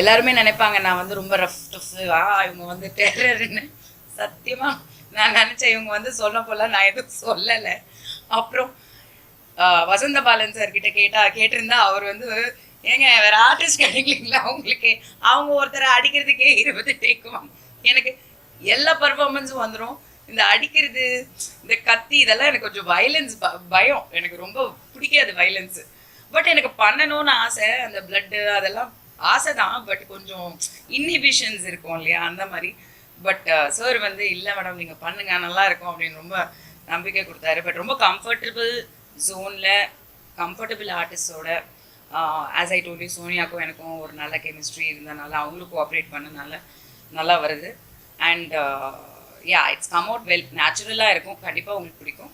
எல்லாருமே நினைப்பாங்க நான் வந்து ரொம்ப ரஃப் டஃப் ஆ இவங்க வந்து டெரர்னு சத்தியமாக நான் நினச்சேன் இவங்க வந்து சொல்ல போல நான் எதுவும் சொல்லலை. அப்புறம் வசந்த பாலன் சார் கிட்ட கேட்டா கேட்டிருந்தா அவர் வந்து ஏங்க வேற ஆர்டிஸ்ட் கிடைக்கலீங்களா அவங்களுக்கு அவங்க ஒருத்தரை அடிக்கிறதுக்கே இருபது டேக்குவாங்க எனக்கு எல்லா பர்ஃபார்மன்ஸும் வந்துடும் இந்த அடிக்கிறது இந்த கத்தி இதெல்லாம் எனக்கு கொஞ்சம் வயலன்ஸ் பயம். எனக்கு ரொம்ப பிடிக்காது வயலன்ஸு பட் எனக்கு பண்ணணும்னு ஆசை அந்த பிளட்டு அதெல்லாம் ஆசை தான் பட் கொஞ்சம் இன்னிபிஷன்ஸ் இருக்கும் இல்லையா? அந்த மாதிரி. பட் சார் வந்து இல்லை மேடம் நீங்கள் பண்ணுங்க நல்லா இருக்கும் அப்படின்னு ரொம்ப நம்பிக்கை கொடுத்தாரு. பட் ரொம்ப கம்ஃபர்டபுள் ஜோனில் கம்ஃபர்டபுள் ஆர்டிஸ்டோட ஆஸ் ஐ டோலி சோனியாக்கும் எனக்கும் ஒரு நல்ல கெமிஸ்ட்ரி இருந்தனால அவங்களும் கோஆப்ரேட் பண்ணனால நல்லா வருது. And yeah it's come out well நேச்சுரலாக இருக்கும். கண்டிப்பாக உங்களுக்கு பிடிக்கும்.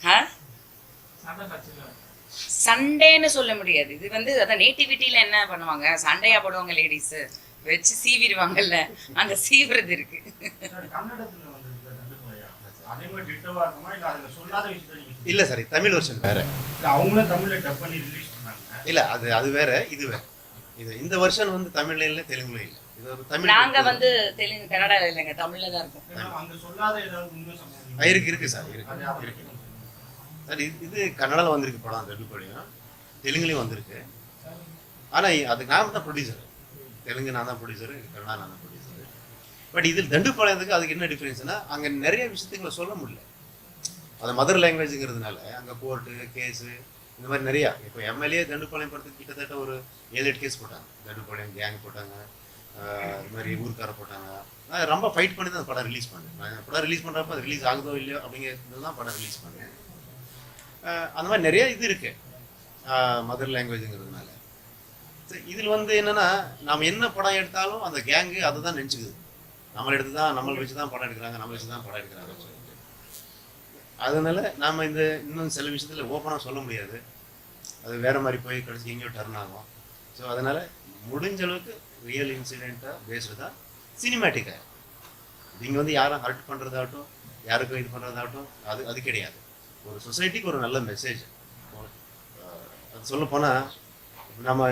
ஆ சண்டேன்னு சொல்ல முடியாது. இது வந்து அதான் நேட்டிவிட்டியில் என்ன பண்ணுவாங்க? சண்டையா போடுவாங்க லேடிஸு வச்சு சீவிடுவாங்கல்ல. அந்த சீவுறது இருக்கு. இல்ல சார் தமிழ் வருஷன் வேற. அவங்களும் தமிழ்ல டப் பண்ணி ரிலீஸ் பண்ணாங்க இல்ல அது அது வேற இது வேற. இது இந்த வருஷன் வந்து தமிழ்ல இல்ல தெலுங்குல இல்ல. இது ஒரு தமிழ் நாங்க வந்து தெலுங்கு கன்னடால இல்லைங்க தமிழ்ல தான் இருக்கும். அங்க சொல்லாத ஏதாவது உண்மை ஆ, சம்பவம் இருக்கு இருக்கு சார் இருக்கு. இருக்கு சார் இது இது கன்னடாவில் வந்திருக்கு படம் ரெண்டு படம் தெலுங்குலேயும் வந்திருக்கு. ஆனால் அது நான் தான் ப்ரொடியூசர் தெலுங்கு நான் தான் ப்ரொடியூசர் கன்னடா நான் தான் ப்ரொடியூசர் பட் இதில் தண்டுப்பாளையத்துக்கு அதுக்கு என்ன டிஃப்ரென்ஸ்னா அங்கே நிறைய விஷயத்துங்களை சொல்ல முடியல. அது மதர் லாங்குவேஜுங்கிறதுனால அங்கே கோர்ட்டு கேஸு இந்த மாதிரி நிறையா. இப்போ எம்எல்ஏ தண்டுப்பாளையம் படத்துக்கு கிட்டத்தட்ட ஒரு ஏழு எட்டு கேஸ் போட்டாங்க. தண்டுப்பாளையம் கேங் போட்டாங்க. இது மாதிரி ஊருக்கார போட்டாங்க. நான் ரொம்ப ஃபைட் பண்ணி தான் படம் ரிலீஸ் பண்ணேன். நான் படம் ரிலீஸ் பண்ணுறப்ப அது ரிலீஸ் ஆகுதோ இல்லையோ அப்படிங்கிறது தான் படம் ரிலீஸ் பண்ணேன். அந்த மாதிரி நிறைய இது இருக்கு. மதர் லாங்குவேஜுங்கிறதுனால இதில் வந்து என்னன்னா நாம் என்ன படம் எடுத்தாலும் அந்த கேங்கு அதை தான் நினச்சிக்குது. நம்மளை எடுத்து தான் நம்மளை வச்சு தான் படம் எடுக்கிறாங்க நம்ம வச்சு தான் படம் எடுக்கிறாங்க சொல்லிட்டு. அதனால நாம் இந்த இன்னும் சில விஷயத்தில் ஓப்பனாக சொல்ல முடியாது. அது வேறு மாதிரி போய் கடைசி எங்கேயோ டர்ன் ஆகும். ஸோ அதனால் முடிஞ்ச அளவுக்கு ரியல் இன்சிடெண்ட்டாக பேஸ்டு தான் சினிமேட்டிக்காக நீங்கள் வந்து யாரும் ஹர்ட் பண்ணுறதாகட்டும் யாருக்கும் இது பண்ணுறதாகட்டும் அது அது கிடையாது. ஒரு சொசைட்டிக்கு ஒரு நல்ல மெசேஜ் அது சொல்ல போனால் நம்ம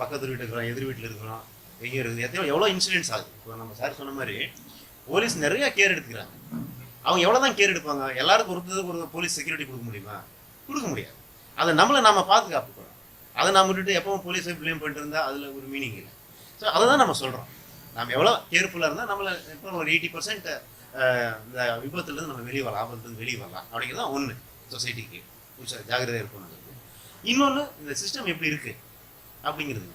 பக்கத்து வீட்டில் இருக்கிறோம் எதிர் வீட்டில் இருக்கிறோம் எங்கேயும் இருக்குது. எத்தனையோ எவ்வளோ இன்சிடென்ட்ஸ் ஆகுது. இப்போ நம்ம சார் சொன்ன மாதிரி போலீஸ் நிறைய கேர் எடுத்துக்கிறாங்க. அவங்க எவ்வளோ தான் கேர் எடுப்பாங்க? எல்லாருக்கும் ஒருத்தருக்கு ஒரு போலீஸ் செக்யூரிட்டி கொடுக்க முடியுமா? கொடுக்க முடியாது. அதை நம்மளை நம்ம பாதுகாப்புக்கிறோம் அதை நம்ம விட்டுட்டு எப்பவும் போலீஸை ப்ளேம் பண்ணிட்டு இருந்தால் அதில் ஒரு மீனிங் இல்லை. ஸோ அதை தான் நம்ம சொல்கிறோம் நம்ம எவ்வளோ கேர்ஃபுல்லாக இருந்தால் நம்மளை இப்போ ஒரு எயிட்டி பர்சன்ட் இந்த விபத்துலேருந்து நம்ம வெளியே வரலாம் ஆபத்துலேருந்து வெளியே வரலாம். அப்படிங்கிறது தான் ஒன்று சொசைட்டிக்கு உஷா ஜாகிரதையாக இருக்கணும் இன்னொன்று இந்த சிஸ்டம் எப்படி இருக்குது அப்படிங்கிறது.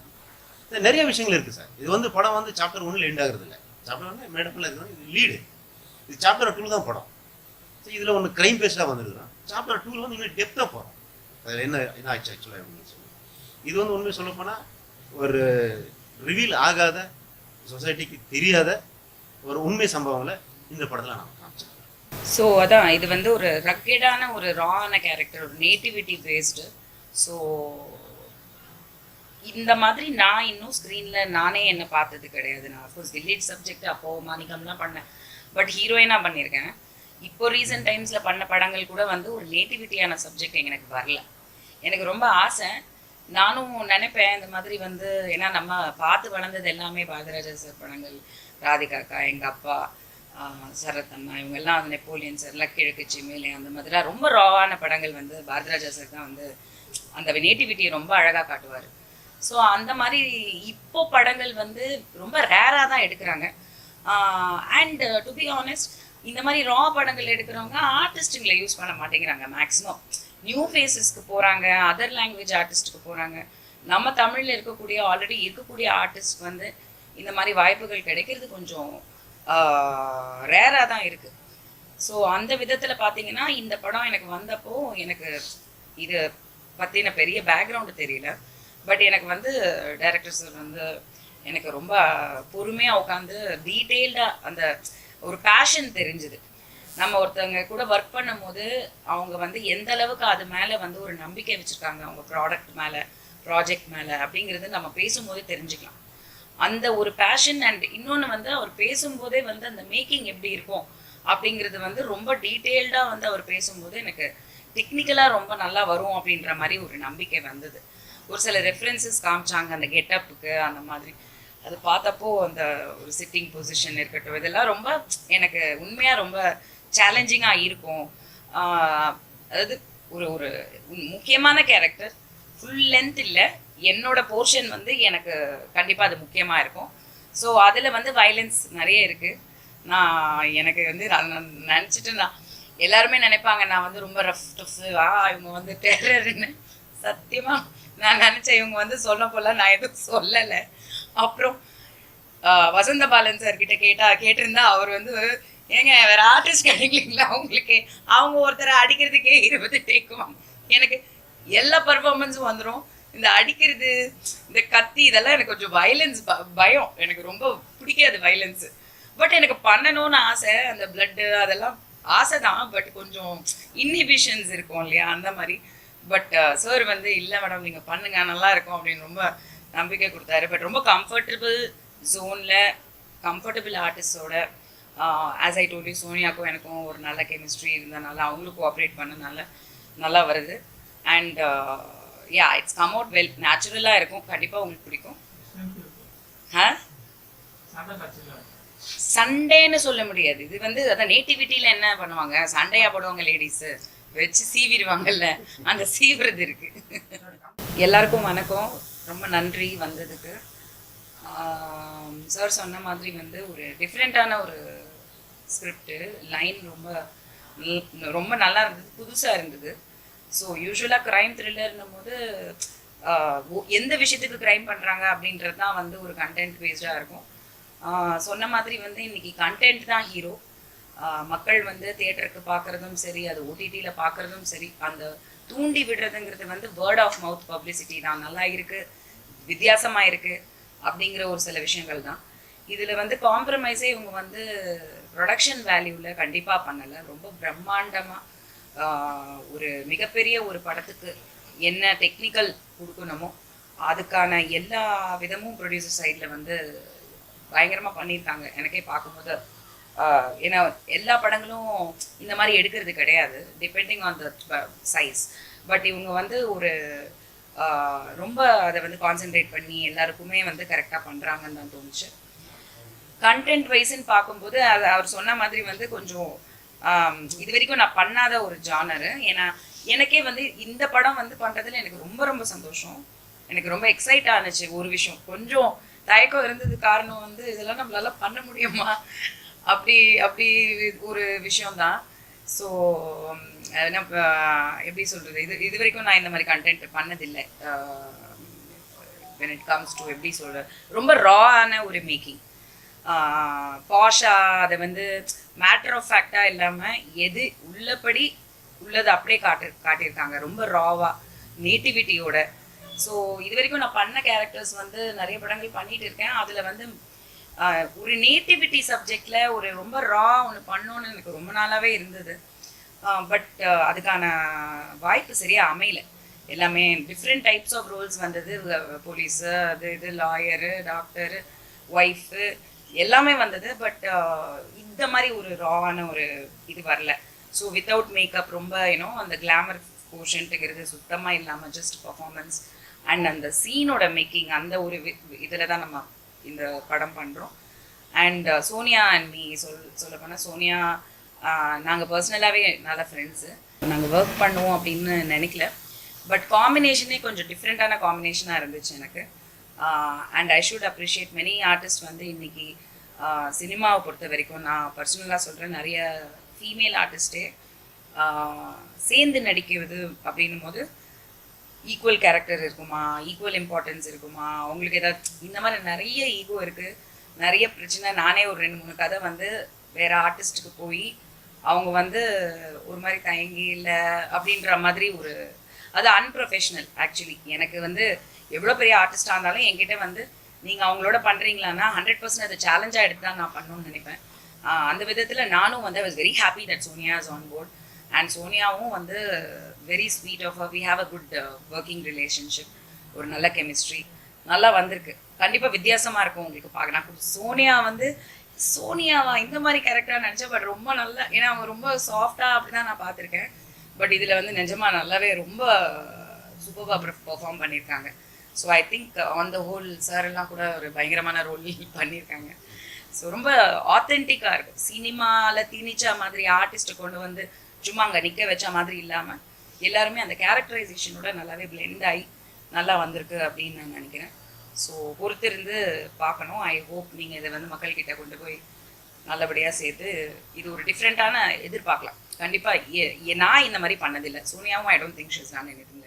இந்த நிறைய விஷயங்கள் இருக்குது சார் இது வந்து படம் வந்து சாப்டர் ஒன்றில் எண்ட் ஆகுறது இல்லை சாப்டர் ஒன்று மேடப்பில் இருக்கிறோம் இது லீடு இது சாப்டர் டூ தான் படம். ஸோ இதில் ஒன்று க்ரைம் பேஸ்டாக வந்துருக்குறோம் சாப்டர் டூவில் வந்து இன்னும் டெப்த்தாக போகிறோம் அதில் என்ன என்ன ஆச்சு ஆக்சுவலாக அப்படின்னு சொல்லி. இது வந்து உண்மையை சொல்லப்போனால் ஒரு ரிவீல் ஆகாத சொசைட்டிக்கு தெரியாத ஒரு உண்மை சம்பவங்களை இந்த படத்தில் நான் காமிச்சேன் ஸோ அதான் இது வந்து ஒரு ரக்கெடான ஒரு ரான கேரக்டர் ஒரு நேட்டிவிட்டி பேஸ்டு ஸோ இந்த மாதிரி நான் இன்னும் ஸ்க்ரீனில் நானே என்ன பார்த்தது கிடையாது. நான் அஃப்கோர்ஸ் வில்லேஜ் சப்ஜெக்ட் அப்போ மாணிக்கம்லாம் பண்ணேன். பட் ஹீரோயினாக பண்ணியிருக்கேன். இப்போ ரீசெண்ட் டைம்ஸில் பண்ண படங்கள் கூட வந்து ஒரு நேட்டிவிட்டியான சப்ஜெக்ட் எனக்கு வரல. எனக்கு ரொம்ப ஆசை. நானும் நினைப்பேன் இந்த மாதிரி வந்து ஏன்னா நம்ம பார்த்து வளர்ந்தது எல்லாமே பாரதிராஜா சார் படங்கள். ராதிகாக்கா எங்கள் அப்பா ஆஹ் சரத் இவங்கெல்லாம் வந்து நெப்போலியன் சார் லக்கிழக்கு மேலே அந்த மாதிரிலாம் ரொம்ப ராவான படங்கள் வந்து பாரதிராஜா சார் தான் வந்து அந்த நேட்டிவிட்டியை ரொம்ப அழகாக காட்டுவார். ஸோ அந்த மாதிரி இப்போ படங்கள் வந்து ரொம்ப ரேராக தான் எடுக்கிறாங்க. அண்ட் டு பி ஆனஸ்ட் இந்த மாதிரி ரா படங்கள் எடுக்கிறவங்க ஆர்டிஸ்ட்டுங்களை யூஸ் பண்ண மாட்டேங்கிறாங்க மேக்ஸிமம் நியூ ஃபேஸஸ்க்கு போகிறாங்க அதர் லாங்குவேஜ் ஆர்டிஸ்ட்டுக்கு போகிறாங்க நம்ம தமிழில் இருக்கக்கூடிய ஆல்ரெடி இருக்கக்கூடிய ஆர்டிஸ்ட் வந்து இந்த மாதிரி வாய்ப்புகள் கிடைக்கிறது கொஞ்சம் ரேராக தான் இருக்குது ஸோ அந்த விதத்தில் பார்த்தீங்கன்னா இந்த படம் எனக்கு வந்தப்போ எனக்கு இது பற்றின பெரிய பேக்ரவுண்டு தெரியல. பட் எனக்கு வந்து டைரக்டர் சார் வந்து எனக்கு ரொம்ப பொறுமையாக உட்காந்து டீட்டெயில்டாக அந்த ஒரு பேஷன் தெரிஞ்சுது. நம்ம ஒருத்தவங்க கூட ஒர்க் பண்ணும்போது அவங்க வந்து எந்த அளவுக்கு அது மேலே வந்து ஒரு நம்பிக்கை வச்சுருக்காங்க அவங்க ப்ராடக்ட் மேலே ப்ராஜெக்ட் மேலே அப்படிங்கிறது நம்ம பேசும்போது தெரிஞ்சுக்கலாம். அந்த ஒரு பேஷன் அண்ட் இன்னொன்று வந்து அவர் பேசும்போதே வந்து அந்த மேக்கிங் எப்படி இருக்கும் அப்படிங்கிறது வந்து ரொம்ப டீட்டெயில்டாக வந்து அவர் பேசும்போது எனக்கு டெக்னிக்கலாக ரொம்ப நல்லா வரும் அப்படின்ற மாதிரி ஒரு நம்பிக்கை வந்தது. ஒரு சில ரெஃபரன்சஸ் காமிச்சாங்க அந்த கெட்டப்புக்கு அந்த மாதிரி. அது பார்த்தப்போ அந்த ஒரு சிட்டிங் பொசிஷன் இருக்கட்டும் இதெல்லாம் ரொம்ப எனக்கு உண்மையாக ரொம்ப சேலஞ்சிங்காக இருக்கும். அதாவது ஒரு ஒரு முக்கியமான கேரக்டர் ஃபுல் லென்த் இல்லை என்னோட போர்ஷன் வந்து எனக்கு கண்டிப்பாக அது முக்கியமாக இருக்கும். ஸோ அதில் வந்து வயலன்ஸ் நிறைய இருக்குது நான் எனக்கு வந்து நான் நினச்சிட்டு நான் எல்லாருமே நினைப்பாங்க நான் வந்து ரொம்ப ரஃப் டஃப் ஆ இவங்க வந்து டெரர்னு சத்தியமாக நான் நினச்சேன் இவங்க வந்து சொல்ல போல நான் எதுவும் சொல்லலை. அப்புறம் வசந்த பாலன் சார் கிட்ட கேட்டா கேட்டிருந்தா அவர் வந்து ஏங்க வேற ஆர்டிஸ்ட் கிடைக்கலீங்களா அவங்களுக்கு அவங்க ஒருத்தரை அடிக்கிறதுக்கே இருபது டேக்குவாங்க எனக்கு எல்லா பர்ஃபார்மன்ஸும் வந்துடும் இந்த அடிக்கிறது இந்த கத்தி இதெல்லாம் எனக்கு கொஞ்சம் வயலன்ஸ் பயம். எனக்கு ரொம்ப பிடிக்காது வயலன்ஸு பட் எனக்கு பண்ணணும்னு ஆசை அந்த பிளட்டு அதெல்லாம் ஆசை தான் பட் கொஞ்சம் இன்ஹிபிஷன்ஸ் இருக்கும் இல்லையா? அந்த மாதிரி. பட் சார் uh, வந்து இல்லை மேடம் நீங்கள் பண்ணுங்க. நல்லா இருக்கும். அப்படின்னு ரொம்ப நம்பிக்கை கொடுத்தாரு. பட் ரொம்ப கம்ஃபர்டபுள் ஜோனில் கம்ஃபர்டபுள் ஆர்டிஸ்டோட ஆஸ் ஐ டோல்யூ சோனியாக்கும் எனக்கும் ஒரு நல்ல கெமிஸ்ட்ரி இருந்தனால அவங்களும் கோஆப்ரேட் பண்ணனால நல்லா வருது. And yeah it's come out well நேச்சுரலாக இருக்கும். கண்டிப்பாக உங்களுக்கு பிடிக்கும். சண்டேன்னு சொல்ல முடியாது. இது வந்து அதான் நேட்டிவிட்டியில் என்ன பண்ணுவாங்க? சண்டையா போடுவாங்க லேடிஸு வச்சு சீவிடுவாங்கல்ல. அந்த சீவுறது இருக்கு. எல்லாருக்கும் வணக்கம். ரொம்ப நன்றி வந்ததுக்கு. சார் சொன்ன மாதிரி வந்து ஒரு டிஃப்ரெண்ட்டான ஒரு ஸ்கிரிப்டு லைன் ரொம்ப ரொம்ப நல்லா இருந்தது. புதுசாக இருந்தது. ஸோ யூஸ்வலாக க்ரைம் த்ரில்லர்னும் போது எந்த விஷயத்துக்கு க்ரைம் பண்ணுறாங்க அப்படின்றது தான் வந்து ஒரு கண்டென்ட் பேஸ்டாக இருக்கும். சொன்ன மாதிரி வந்து இன்னைக்கு கண்டென்ட் தான் ஹீரோ மக்கள் வந்து தேட்டருக்கு பார்க்குறதும் சரி அது ஓடிடியில் பார்க்குறதும் சரி அந்த தூண்டி விடுறதுங்கிறது வந்து வேர்ட் ஆஃப் மவுத் பப்ளிசிட்டி தான். நல்லா இருக்குது வித்தியாசமாக இருக்குது அப்படிங்கிற ஒரு சில விஷயங்கள் தான். இதில் வந்து காம்ப்ரமைஸே இவங்க வந்து ப்ரொடக்ஷன் வேல்யூவில் கண்டிப்பாக பண்ணலை. ரொம்ப பிரம்மாண்டமாக ஒரு மிகப்பெரிய ஒரு படத்துக்கு என்ன டெக்னிக்கல் கொடுக்கணுமோ அதுக்கான எல்லா விதமும் ப்ரொடியூசர் சைடில் வந்து பயங்கரமாக பண்ணியிருக்காங்க. எனக்கே பார்க்கும்போது ஏன்னா எல்லா படங்களும் இந்த மாதிரி எடுக்கிறது கிடையாது. Depending on the size but இவங்க வந்து ஒரு ரொம்ப அதை வந்து கான்சென்ட்ரேட் பண்ணி எல்லாருக்குமே வந்து கரெக்டாக பண்ணுறாங்கன்னு தான் தோணுச்சு. கண்டென்ட் வைஸ்ன்னு பார்க்கும்போது அது அவர் சொன்ன மாதிரி வந்து கொஞ்சம் இது வரைக்கும் நான் பண்ணாத ஒரு ஜானரு ஏன்னா எனக்கே வந்து இந்த படம் வந்து பண்ணுறதுல எனக்கு ரொம்ப ரொம்ப சந்தோஷம். எனக்கு ரொம்ப எக்ஸைட் ஆனுச்சு ஒரு விஷயம். கொஞ்சம் தயக்கம் இருந்தது காரணம் வந்து இதெல்லாம் நம்மளால பண்ண முடியுமா? அப்படி அப்படி ஒரு விஷயம்தான். ஸோ எப்படி சொல்கிறது இது இது வரைக்கும் நான் இந்த மாதிரி கண்டென்ட் பண்ணதில்லை. வென் இட் கம்ஸ் டு எப்படி சொல்ற ரொம்ப ராவான ஒரு மேக்கிங் பாஷா அதை வந்து மேட்டர் ஆஃப் ஃபேக்டாக இல்லாமல் எது உள்ளபடி உள்ளது அப்படியே காட்டு காட்டியிருக்காங்க. ரொம்ப ராவாக நேட்டிவிட்டியோட ஸோ இது வரைக்கும் நான் பண்ண கேரக்டர்ஸ் வந்து நிறைய படங்கள் பண்ணிட்டு இருக்கேன். அதில் வந்து ஒரு நேட்டிவிட்டி சப்ஜெக்டில் ஒரு ரொம்ப ரா ஒன்று பண்ணோன்னு எனக்கு ரொம்ப நாளாகவே இருந்தது. பட் அதுக்கான வாய்ப்பு சரியாக அமையல. எல்லாமே டிஃப்ரெண்ட் டைப்ஸ் ஆஃப் ரோல்ஸ் வந்தது. போலீஸு அது இது லாயரு டாக்டரு ஒய்ஃபு எல்லாமே வந்தது பட் uh, இந்த மாதிரி ஒரு ராவான ஒரு இது வரல. ஸோ வித்தவுட் மேக்கப் ரொம்ப ஏன்னோ அந்த கிளாமர் போர்ஷன்ட்டுங்கிறது சுத்தமாக இல்லாமல் ஜஸ்ட் பர்ஃபார்மன்ஸ் அண்ட் அந்த சீனோட மேக்கிங் அந்த ஒரு இதில் தான் நம்ம இந்த படம் பண்ணுறோம் and uh, Sonia and me சொல் சொல்ல போனால் சோனியா uh, நாங்கள் பர்சனலாகவே நல்ல ஃப்ரெண்ட்ஸு நாங்கள் ஒர்க் பண்ணுவோம் அப்படின்னு நினைக்கல. பட் காம்பினேஷனே கொஞ்சம் டிஃப்ரெண்ட்டான காம்பினேஷனாக இருந்துச்சு எனக்கு. And I should appreciate many artist வந்து இன்னைக்கு சினிமாவை பொறுத்த வரைக்கும் நான் பர்சனலாக சொல்கிறேன் நிறைய ஃபீமேல் ஆர்டிஸ்டே சேர்ந்து நடிக்கிறது அப்படின்னும் போது ஈக்குவல் கேரக்டர் இருக்குமா ஈக்குவல் இம்பார்ட்டன்ஸ் இருக்குமா அவங்களுக்கு ஏதாவது இந்த மாதிரி நிறைய ஈகோ இருக்குது நிறைய பிரச்சனை. நானே ஒரு ரெண்டு மூணு கதை வந்து வேறு ஆர்டிஸ்ட்டுக்கு போய் அவங்க வந்து ஒரு மாதிரி தயங்கி இல்லை அப்படின்ற மாதிரி ஒரு அது அன்ப்ரொஃபஷனல் ஆக்சுவலி எனக்கு வந்து எவ்வளோ பெரிய ஆர்டிஸ்டாக இருந்தாலும் என்கிட்ட வந்து நீங்கள் அவங்களோட பண்ணுறீங்களான்னா ஹண்ட்ரட் பர்சன்ட் அதை சேலஞ்சாக எடுத்து தான் நான் பண்ணணும்னு நினைப்பேன். அந்த விதத்தில் நானும் வந்து I was very happy that Sonia is on board and சோனியாவும் வந்து very sweet of we have a good working relationship ஒரு நல்ல கெமிஸ்ட்ரி நல்லா வந்திருக்கு. கண்டிப்பாக வித்தியாசமாக இருக்கும் உங்களுக்கு பார்க்க. நான் சோனியா வந்து சோனியாவா? இந்த மாதிரி கேரக்டராக நினச்சேன் பட் ரொம்ப நல்லா ஏன்னா அவங்க ரொம்ப சாஃப்டாக அப்படி தான் நான் பார்த்துருக்கேன். பட் இதில் வந்து நிஜமாக நல்லாவே ரொம்ப சூப்பராக பெர்ஃபார்ம் பண்ணியிருக்காங்க. So I think on the whole sir எல்லாம் கூட ஒரு பயங்கரமான ரோல் பண்ணியிருக்காங்க. ஸோ ரொம்ப ஆத்தென்டிக்காக இருக்கும். சினிமாவில் திணிச்சா மாதிரி ஆர்டிஸ்ட்டை கொண்டு வந்து சும்மா அங்கே நிற்க வச்ச மாதிரி இல்லாமல் எல்லாருமே அந்த கேரக்டரைசேஷனோட நல்லாவே பிளெண்ட் ஆகி நல்லா வந்திருக்கு அப்படின்னு நான் நினைக்கிறேன். ஸோ பொறுத்திருந்து பார்க்கணும். ஐ ஹோப் நீங்கள் இதை வந்து மக்கள்கிட்ட கொண்டு போய் நல்லபடியாக சேர்த்து இது ஒரு டிஃப்ரெண்ட்டான எதிர்பார்க்கலாம். கண்டிப்பாக நான் இந்த மாதிரி பண்ணதில்லை. சோனியாவும் ஐ டோன்ட் திங்க் ஷிஸ் நான் எனக்கு